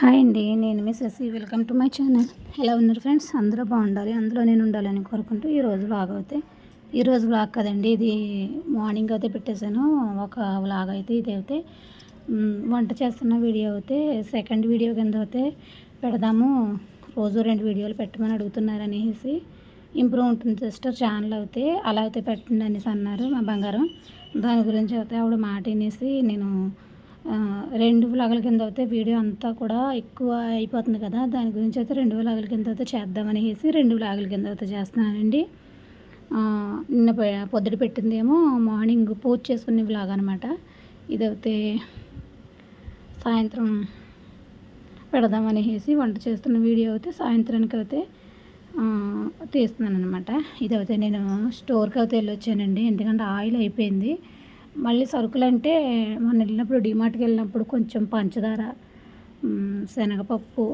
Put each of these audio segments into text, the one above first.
Hi అండి నేను మీ Sashi. Welcome to my channel. ఎలా ఉన్నారు ఫ్రెండ్స్? అందరూ బాగుండాలి అందులో నేను ఉండాలని కోరుకుంటూ ఈరోజు వ్లాగ్ అయితే. ఈరోజు వ్లాగ్ కదండి ఇది మార్నింగ్ అయితే పెట్టేశాను. ఒక వ్లాగ్ అయితే ఇది అయితే వంట చేస్తున్న వీడియో అయితే సెకండ్ వీడియో కింద అయితే పెడదాము. రోజు రెండు వీడియోలు పెట్టమని అడుగుతున్నారు అనేసి ఇంప్రూవ్ ఉంటుంది సిస్టర్ ఛానల్ అయితే. అలా అయితే పెట్టండి అనేసి అన్నారు మా బంగారం. దాని గురించి అయితే ఆవిడ మాట వినేసి నేను రెండు వ్లాగుల కింద అయితే వీడియో అంతా కూడా ఎక్కువ అయిపోతుంది కదా. దాని గురించి అయితే రెండు వ్లాగుల కింద అయితే చేద్దామనేసి రెండు వ్లాగుల కింద అయితే చేస్తున్నానండి. నిన్న పె- పొద్దుట పెట్టిందేమో మార్నింగ్ పూజ చేసుకునే వ్లాగ్ అనమాట ఇదైతే సాయంత్రం పెడదామనేసి వంట చేస్తున్న వీడియో అయితే సాయంత్రానికి అయితే తీస్తున్నాను అనమాట ఇదైతే నేను స్టోర్కి అయితే వెళ్ళొచ్చానండి. ఎందుకంటే ఆయిల్ అయిపోయింది. మళ్ళీ సరుకులు అంటే మొన్న వెళ్ళినప్పుడు డిమార్ట్కి వెళ్ళినప్పుడు కొంచెం పంచదార శనగపప్పు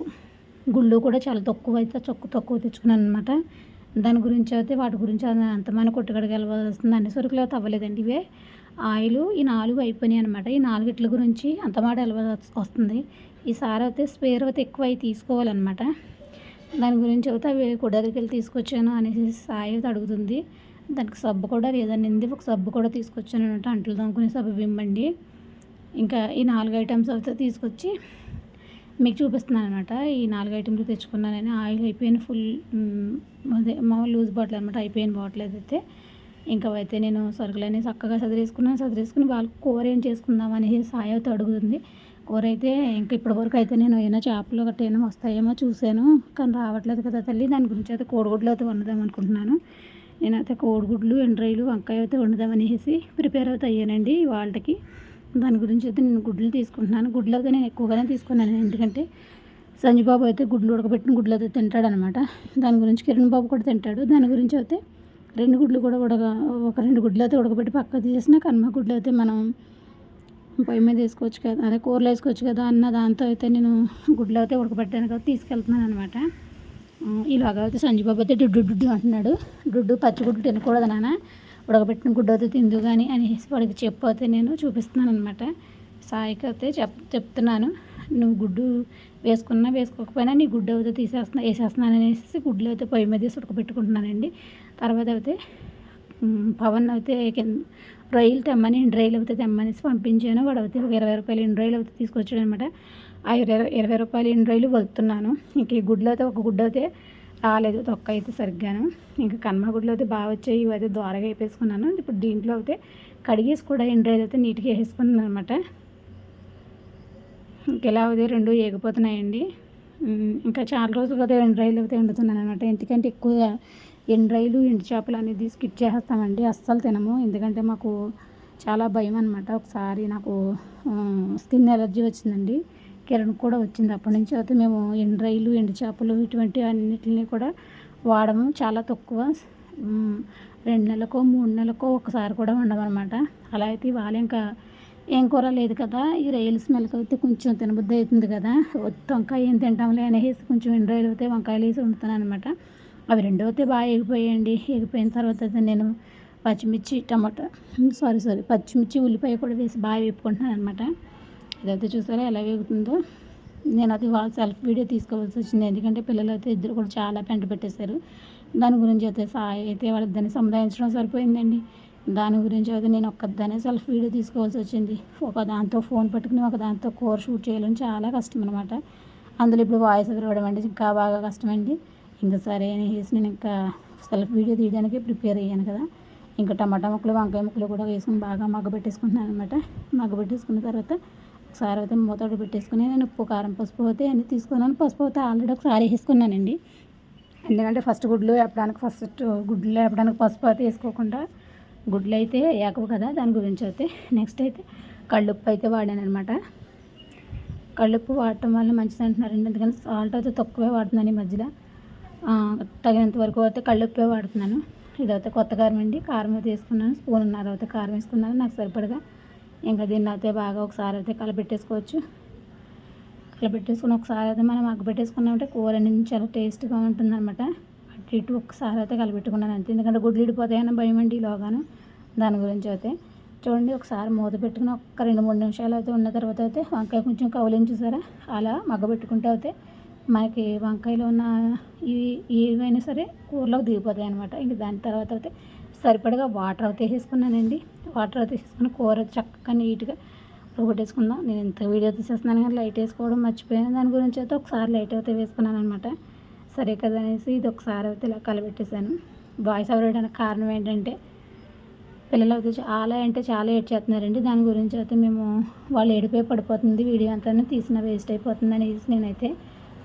గుళ్ళు కూడా చాలా తక్కువ అయితే తక్కువ తక్కువ తెచ్చుకున్నాను అనమాట దాని గురించి అయితే వాటి గురించి అంతమైన కొట్టుకడికి వెళ్ళవలసి వస్తుంది అన్ని సరుకులు అయితే అవ్వలేదండి ఇవే. ఆయిల్ ఈ నాలుగు అయిపోయినాయి అనమాట ఈ నాలుగిట్ల గురించి అంత మాట వెళ్ళవలసి వస్తుంది. ఈసారి అయితే స్పేర్ అయితే ఎక్కువ అయి తీసుకోవాలన్నమాట. దాని గురించి అయితే అవి దగ్గరికి వెళ్ళి తీసుకొచ్చాను అనేసి సాయి అయితే అడుగుతుంది. దానికి సబ్బు కూడా లేదనింది ఒక సబ్బు కూడా తీసుకొచ్చాను అనమాట అంట్లు తోముకునే సబ్బు ఇవ్వండి. ఇంకా ఈ నాలుగు ఐటమ్స్ అయితే తీసుకొచ్చి మీకు చూపిస్తున్నాను అనమాట ఈ నాలుగు ఐటమ్లు తెచ్చుకున్నానని ఆయిల్ అయిపోయిన ఫుల్ అదే మామూలు లూజ్ బాటిల్ అనమాట అయిపోయిన బాటిల్ అయితే ఇంకా అయితే నేను సరుకులన్నీ చక్కగా చదివేసుకున్నాను చదివేసుకుని వాళ్ళకి కూర ఏం చేసుకుందాం అనేసి సాయి అయితే అడుగుతుంది. కూర అయితే ఇంకా ఇప్పటి వరకు అయితే నేను ఏమైనా చేపలు గట్ట ఏమైనా వస్తాయేమో చూశాను. కానీ రావట్లేదు కదా తల్లి. దాని గురించి అయితే కోడిగుడ్లు అయితే వండుదాం అనుకుంటున్నాను. నేనైతే కోడిగుడ్లు ఎండ్రాయిలు వంకాయ అయితే వండుదామనేసి ప్రిపేర్ అవుతా అయ్యానండి వాళ్ళకి. దాని గురించి అయితే నేను గుడ్లు తీసుకుంటున్నాను. గుడ్లు అయితే నేను ఎక్కువగానే తీసుకున్నాను. ఎందుకంటే సంజుబాబు అయితే గుడ్లు ఉడకబెట్టిన గుడ్లు అయితే తింటాడనమాట. దాని గురించి కిరణ్ బాబు కూడా తింటాడు. దాని గురించి అయితే రెండు గుడ్లు కూడా ఉడక ఒక రెండు గుడ్లు అయితే ఉడకబెట్టి పక్క తీసేసిన కనుమ గుడ్లు అయితే మనం పొయ్యి మీద వేసుకోవచ్చు కదా అదే కూరలు వేసుకోవచ్చు కదా అన్న దాంతో అయితే నేను గుడ్లు అయితే ఉడకబెట్టడానికి తీసుకెళ్తున్నాను అనమాట. ఇలాగ అయితే సంజీబాబు అయితే డుడ్డు డుడ్డు అంటున్నాడు. డుడ్డు పచ్చిగుడ్డు తినకూడదు నాన్న. ఉడకబెట్టిన గుడ్డు అయితే తిందు కానీ అనేసి వాడికి చెప్పు అయితే నేను చూపిస్తున్నాను అనమాట సాయికి అయితే చెప్ చెప్తున్నాను. నువ్వు గుడ్డు వేసుకున్నా వేసుకోకపోయినా నీ గుడ్డు అయితే తీసేస్తున్నా వేసేస్తున్నాను అనేసి గుడ్లు అయితే పొయ్యి మీద ఉడకబెట్టుకుంటున్నానండి. తర్వాత అయితే పవన్ అయితే కింద రొయ్యలు తెమ్మని ఎండు రొయ్యలు అయితే తెమ్మనేసి పంపించాను. వాడు అయితే ఒక ఇరవై రూపాయలు ఇన్ రొయ్యలు అయితే తీసుకొచ్చాడు అనమాట. ఆ ఇరవై ఇరవై రూపాయలు ఇన్ రొయ్యలు వెళ్తున్నాను. ఇంక ఈ గుడ్లు అయితే ఒక గుడ్డు అయితే రాలేదు తొక్క అయితే సరిగ్గాను. ఇంకా కన్మ గుడ్లు అయితే బాగా వచ్చాయి ఇవి అయితే ద్వారగా వేపేసుకున్నాను. ఇప్పుడు దీంట్లో అయితే కడిగేసి కూడా ఎండు రొయ్యలు అయితే నీట్గా వేసుకున్నాను అనమాట. ఇంకెలా అవుతాయి రెండు ఏగిపోతున్నాయండి. ఇంకా చాలా రోజులు కదా రెండు రైలు అయితే వండుతున్నాను అనమాట. ఎందుకంటే ఎక్కువ ఎండు రైలు ఎండు చేపలు అనేది స్కిప్ చేసేస్తామండి. అస్సలు తినము. ఎందుకంటే మాకు చాలా భయం అనమాట ఒకసారి నాకు స్కిన్ ఎలర్జీ వచ్చిందండి. కిరణ్ కూడా వచ్చింది అప్పటి నుంచి. అయితే మేము ఎండు రైలు ఎండు చేపలు ఇటువంటి అన్నిటిని కూడా వాడము. చాలా తక్కువ. రెండు నెలలకో మూడు నెలలకో ఒకసారి కూడా వండమన్నమాట అలా అయితే ఇవాళ ఇంకా ఏం కూర లేదు కదా. ఈ రైలు స్మెల్కి అయితే కొంచెం తినబుద్ధి అవుతుంది కదా. వంకాయ ఏం తింటాంలే అనేసి కొంచెం ఎండు అయితే వంకాయలు వేసి వండుతున్నాను అనమాట అవి రెండు అయితే బాగా ఎగిపోయాయండి. ఎగిపోయిన తర్వాత అయితే నేను పచ్చిమిర్చి టమాటా సారీ సారీ పచ్చిమిర్చి ఉల్లిపాయ కూడా వేసి బాగా వేపుకుంటున్నాను అనమాట ఇదైతే చూసారా ఎలా వేగుతుందో. నేను అది వాళ్ళ సెల్ఫ్ వీడియో తీసుకోవాల్సి వచ్చింది. ఎందుకంటే పిల్లలు అయితే ఇద్దరు కూడా చాలా పెంట పెట్టేశారు. దాని గురించి అయితే సాయి అయితే వాళ్ళిద్దరిని సముదాయించడం సరిపోయిందండి. దాని గురించి అయితే నేను ఒక్కదానే సెల్ఫ్ వీడియో తీసుకోవాల్సి వచ్చింది. ఒక దాంతో ఫోన్ పెట్టుకుని ఒక దాంతో కూర షూట్ చేయాలని చాలా కష్టం అనమాట అందులో ఇప్పుడు వాయిస్ ఇవ్వడం అంటే ఇంకా బాగా కష్టమండి. ఇంకా సరే వేసి నేను ఇంకా సెల్ఫ్ వీడియో తీయడానికి ప్రిపేర్ అయ్యాను కదా. ఇంకా టమాటా ముక్కలు వంకాయ ముక్కలు కూడా వేసుకుని బాగా మగ్గబెట్టేసుకుంటున్నాను అనమాట మగ్గబెట్టేసుకున్న తర్వాత ఒకసారి అయితే మూతడు పెట్టేసుకుని నేను ఉప్పు కారం పసుపు అయితే అన్నీ తీసుకున్నాను. పసుపు అయితే ఆల్రెడీ ఒకసారి వేసుకున్నానండి. ఎందుకంటే ఫస్ట్ గుడ్లు వేపడానికి ఫస్ట్ గుడ్లు వేపడానికి పసుపు అయితే వేసుకోకుండా గుడ్లు అయితే వేకవు కదా దాని గురించి అయితే. నెక్స్ట్ అయితే కళ్ళుప్పు అయితే వాడాను అనమాట కళ్ళుప్పు వాడటం వల్ల మంచిది అంటున్నారండి. ఎందుకంటే సాల్ట్ అయితే తక్కువే వాడుతున్నాను ఈ మధ్యలో. తగినంత వరకు అయితే కళ్ళుప్పే వాడుతున్నాను. ఇదైతే కొత్త కారం అండి. కారం అయితే వేసుకున్నాను. స్పూన్ ఉన్నారు అయితే కారం వేసుకున్నాను. నాకు సరిపడగా ఇంకా దీన్ని అయితే బాగా ఒకసారి అయితే కలపెట్టేసుకోవచ్చు కలపెట్టేసుకుని ఒకసారి అయితే మనం అగ్గబెట్టేసుకున్నామంటే కూర అనేది చాలా టేస్ట్గా ఉంటుందన్నమాట. అటు ఇటు ఒకసారి అయితే కలపెట్టుకున్నాను అంతే. ఎందుకంటే గుడ్లు ఇడిపోతాయని భయం అండి ఈలోగాను దాని గురించి అయితే చూడండి. ఒకసారి మూత పెట్టుకుని ఒక్క రెండు మూడు నిమిషాలు అయితే ఉన్న తర్వాత అయితే వంకాయ కొంచెం కౌలించి చూసారా? అలా మగ్గబెట్టుకుంటే అయితే మనకి వంకాయలో ఉన్న ఇవి ఏవైనా సరే కూరలోకి దిగిపోతాయి అనమాట ఇంక దాని తర్వాత అయితే సరిపడగా వాటర్ అయితే వేసుకున్నానండి వాటర్ అయితే వేసుకుని కూర చక్కగా నీట్గా ఉడకట్టేసుకుందాం నేను ఇంత వీడియో తీసేస్తున్నాను కానీ లైట్ వేసుకోవడం మర్చిపోయాను. దాని గురించి అయితే ఒకసారి లైట్ అయితే వేసుకున్నాను అనమాట సరే కదా అనేసి ఇది ఒకసారి అయితే ఇలా కలబెట్టేశాను. వాయిస్ అవడానికి కారణం ఏంటంటే పిల్లలు అయితే చాలా అంటే చాలా ఏడ్ చేస్తున్నారండి. దాని గురించి అయితే మేము వాళ్ళు ఏడిపోయి పడిపోతుంది. వీడియో అంతా తీసిన వేస్ట్ అయిపోతుంది అనేసి నేనైతే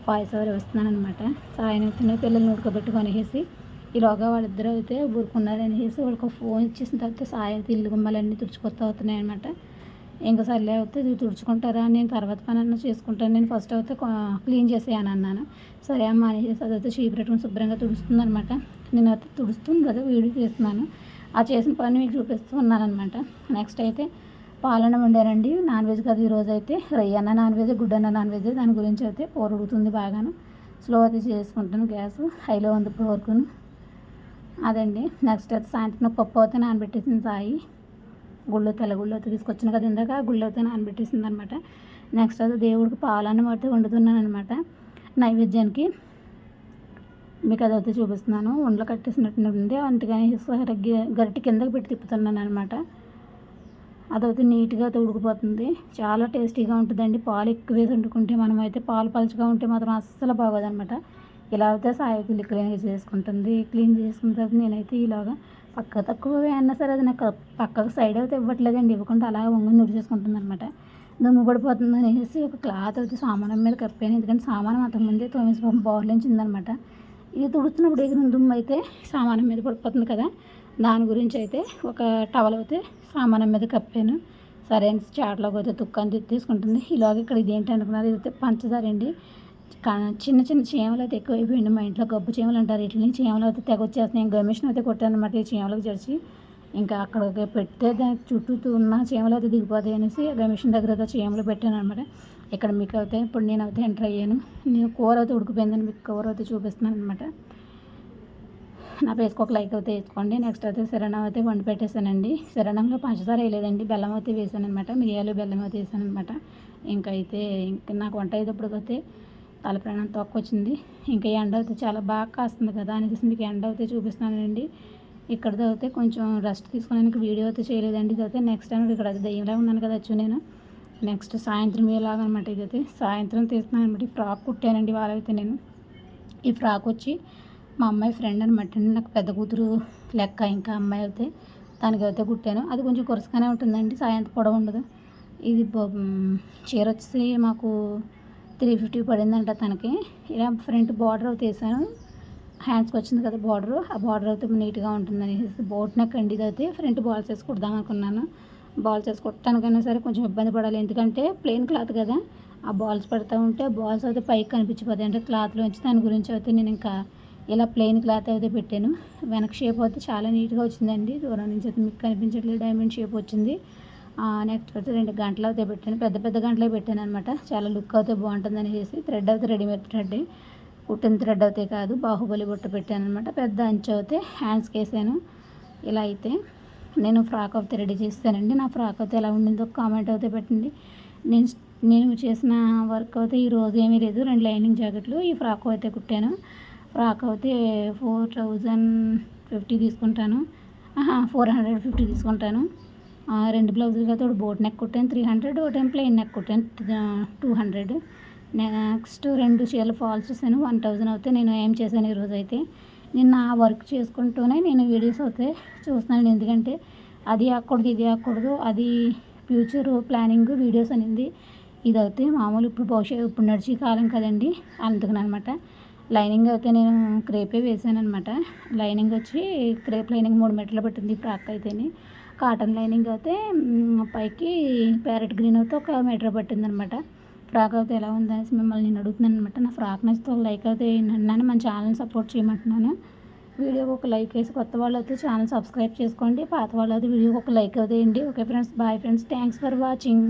వాయిస్ ఓవర్ వస్తున్నాను అనమాట సాయం పిల్లల్ని ఉడకబెట్టుకొని వేసి ఈలోగా వాళ్ళిద్దరూ అయితే ఊరుకున్నారు అనేసి వాళ్ళకి ఫోన్ ఇచ్చేసిన తర్వాత సాయం ఇల్లు గుమ్మలన్నీ తుడుచుకొస్తూ అవుతున్నాయి అనమాట ఇంకా సర్లే అయితే తుడుచుకుంటారా? నేను తర్వాత పని అన్న చేసుకుంటాను. నేను ఫస్ట్ అయితే క్లీన్ చేసేయను అన్నాను. సరే అమ్మ అనేసి అదైతే చీపు పెట్టుకుని శుభ్రంగా తుడుస్తుంది అనమాట నేను అయితే తుడుస్తుంది కదా వీడియో చేస్తున్నాను. ఆ చేసిన పని మీకు చూపిస్తూ ఉన్నాను అనమాట నెక్స్ట్ అయితే పాలన వండారండి. నాన్ వెజ్ కదా ఈరోజు అయితే రొయ్యన్న నాన్ వెజ్ గుడ్డన్న నాన్ వెజ్ దాని గురించి అయితే కూర ఉడుకుతుంది బాగాను. స్లో అయితే చేసుకుంటాను గ్యాస్. హైలో ఉంది ఇప్పుడు అదండి. నెక్స్ట్ అయితే సాయంత్రం పప్పు అయితే నానబెట్టేసింది సాయి. గుళ్ళో తెల్ల గుళ్ళో అయితే తీసుకొచ్చిన కదా ఇందాక. గుళ్ళో అయితే నానబెట్టేసింది అనమాట నెక్స్ట్ అయితే దేవుడికి పాలన్నం అయితే వండుతున్నాను అనమాట నైవేద్యానికి మీకు అదైతే చూపిస్తున్నాను. వండలు కట్టేసినట్టు ఉంది. అందుకని గరిటి కిందకి పెట్టి తిప్పుతున్నాను అనమాట అదైతే నీట్గా ఉడికిపోతుంది చాలా టేస్టీగా ఉంటుందండి. పాలు ఎక్కువ వేసి వండుకుంటే మనం అయితే పాలు పలుచగా ఉంటే మాత్రం అస్సలు బాగోదనమాట. ఇలా అయితే సాయకులు క్లీన్ చేసుకుంటుంది. క్లీన్ చేసుకున్న తర్వాత నేనైతే ఇలాగా పక్క తక్కువ అయినా సరే అది నాకు పక్కకు సైడ్ అయితే ఇవ్వట్లేదండి. ఇవ్వకుండా అలాగే వంగి నుడి చేసుకుంటుంది అనమాట దుమ్ము పడిపోతుంది అనేసి ఒక క్లాత్ అయితే సామానం మీద కప్పాను. ఎందుకంటే సామానం అంతకుముందే తొమ్మిది పాపం బోర్లించిందనమాట ఇది తుడుస్తున్నప్పుడు ఎగిరిన దుమ్ము అయితే సామానం మీద పడిపోతుంది కదా. దాని గురించి అయితే ఒక టవల్ అయితే సామానం మీద కప్పాను. సరే అని చాట్లోకి అయితే తుక్కని తీసుకుంటుంది. ఇలాగ ఇక్కడ ఇదేంటి అనుకున్నారు? ఇదైతే పంచదార అండి. చిన్న చిన్న చీమలు అయితే ఎక్కువైపోయింది మా ఇంట్లో. గబ్బు చీమలు అంటారు. ఇట్లని చీమలు అయితే తెగ వచ్చేస్తున్నాయి. గమిషన్ అయితే కొట్టాను అనమాట ఈ చీమలకు చడిచి. ఇంకా అక్కడ పెడితే దానికి చుట్టూ ఉన్న చీమలు అయితే దిగిపోతాయి అనేసి గమిషన్ దగ్గర అయితే చీమలు పెట్టాను అనమాట ఇక్కడ మీకు అయితే ఇప్పుడు నేను అయితే ఎంటర్ అయ్యాను. నేను కూర అయితే ఉడికిపోయిందని మీకు కూర అయితే చూపిస్తున్నాను అనమాట నా పేసుకు ఒక లైక్ అయితే వేసుకోండి. నెక్స్ట్ అయితే శరణం అయితే వండి పెట్టేశానండి. శరణంలో పంచదార వేయలేదండి. బెల్లం అయితే వేసాను అనమాట మిరియాలు బెల్లం అయితే వేసాను అనమాట ఇంకా అయితే ఇంకా నాకు వంట అయ్యేటప్పటికైతే తల ప్రాణం తొక్కొచ్చింది. ఇంకా ఎండ అయితే చాలా బాగా కాస్తుంది కదా అనేసి మీకు ఎండ అయితే చూపిస్తున్నానండి. ఇక్కడతో అయితే కొంచెం రెస్ట్ తీసుకోవడానికి వీడియో అయితే చేయలేదండి. ఇదైతే నెక్స్ట్ టైం ఇక్కడ దయ్యంలా ఉన్నాను కదా వచ్చు నేను నెక్స్ట్ సాయంత్రం వేలాగా అనమాట ఇదైతే. సాయంత్రం తీస్తున్నాను అనమాట ఈ ఫ్రాక్ కుట్టానండి వాళ్ళైతే నేను. ఈ ఫ్రాక్ వచ్చి మా అమ్మాయి ఫ్రెండ్ అనమాట నాకు పెద్ద కూతురు లెక్క ఇంకా అమ్మాయి అయితే దానికి అయితే కుట్టాను అది కొంచెం కొరసగానే ఉంటుందండి సాయంత్రం పొడవు ఉండదు. ఇది చీర వచ్చి మాకు త్రీ ఫిఫ్టీ పడిందంట తనకి. ఇలా ఫ్రంట్ బార్డర్ అయితే వేసాను. హ్యాండ్స్కి వచ్చింది కదా బార్డర్ ఆ బార్డర్ అయితే నీట్గా ఉంటుందని బోట్ నెక్ అండి ఇది అయితే. ఫ్రంట్ బాల్స్ వేసి కుడదాం అనుకున్నాను. బాల్స్ వేసి కుట్టడానికైనా సరే కొంచెం ఇబ్బంది పడాలి. ఎందుకంటే ప్లెయిన్ క్లాత్ కదా. ఆ బాల్స్ పెడతా ఉంటే బాల్స్ అయితే పైకి కనిపించిపోతాయి. అంటే క్లాత్లో దాని గురించి అయితే నేను ఇంకా ఇలా ప్లెయిన్ క్లాత్ అయితే పెట్టాను. వెనక షేప్ అయితే చాలా నీట్గా వచ్చిందండి. దూరం నుంచి అయితే మీకు కనిపించట్లేదు. డైమండ్ షేప్ వచ్చింది. నెక్స్ట్ అయితే రెండు గంటలు అయితే పెట్టాను. పెద్ద పెద్ద గంటలే పెట్టాను అనమాట చాలా లుక్ అయితే బాగుంటుంది అనేసి థ్రెడ్ అయితే రెడీమేడ్ థ్రెడ్ కుట్టిన థ్రెడ్ అయితే కాదు బాహుబలి బుట్ట పెట్టాను అనమాట పెద్ద అంచు అయితే హ్యాండ్స్కి వేసాను. ఇలా అయితే నేను ఫ్రాక్ అయితే రెడీ చేస్తానండి. నా ఫ్రాక్ అయితే ఎలా ఉండిందో కామెంట్ అయితే పెట్టండి. నేను నేను చేసిన వర్క్ అయితే ఈరోజు ఏమీ లేదు. రెండు లైనింగ్ జాకెట్లు ఈ ఫ్రాక్ అయితే కుట్టాను. ఫ్రాక్ అయితే ఫోర్ థౌజండ్ ఫిఫ్టీ తీసుకుంటాను. ఫోర్ హండ్రెడ్ ఫిఫ్టీ తీసుకుంటాను. రెండు బ్లౌజులు అయితే ఒకటి బోట్ నెక్ కుట్టాను త్రీ హండ్రెడ్ ఒకటి ప్లెయిన్ నెక్ కుట్టాను టూ హండ్రెడ్. నెక్స్ట్ రెండు చీరలు ఫాల్స్ చేశాను వన్ థౌజండ్ అయితే నేను ఏం చేశాను ఈరోజు అయితే? నేను నా వర్క్ చేసుకుంటూనే నేను వీడియోస్ అయితే చూస్తున్నాను ఎందుకంటే అది ఆకూడదు ఇది ఆకూడదు అది ఫ్యూచర్ ప్లానింగ్ వీడియోస్ అనేది. ఇదైతే మామూలు ఇప్పుడు భవిష్యత్తు ఇప్పుడు నడిచే కాలం కదండి అందుకనమాట లైనింగ్ అయితే నేను క్రేపే వేసాను అనమాట లైనింగ్ వచ్చి క్రేప్ లైనింగ్ మూడు మీటర్లు పట్టింది ఫ్రాక్ అయితేనే. కాటన్ లైనింగ్ అయితే పైకి ప్యారెట్ గ్రీన్ అయితే ఒక మీటర్ పట్టిందనమాట ఫ్రాక్ అయితే ఎలా ఉందనేసి మిమ్మల్ని నేను అడుగుతున్నాను అనమాట నా ఫ్రాక్ నచ్చితే ఒక లైక్ అయితే అన్నాను మన ఛానల్ని సపోర్ట్ చేయమంటున్నాను. వీడియోకి ఒక లైక్ వేసి కొత్త వాళ్ళు అయితే ఛానల్ సబ్స్క్రైబ్ చేసుకోండి. పాత వాళ్ళు అయితే వీడియోకి ఒక లైక్ అయితే okay friends bye friends. Thanks for watching.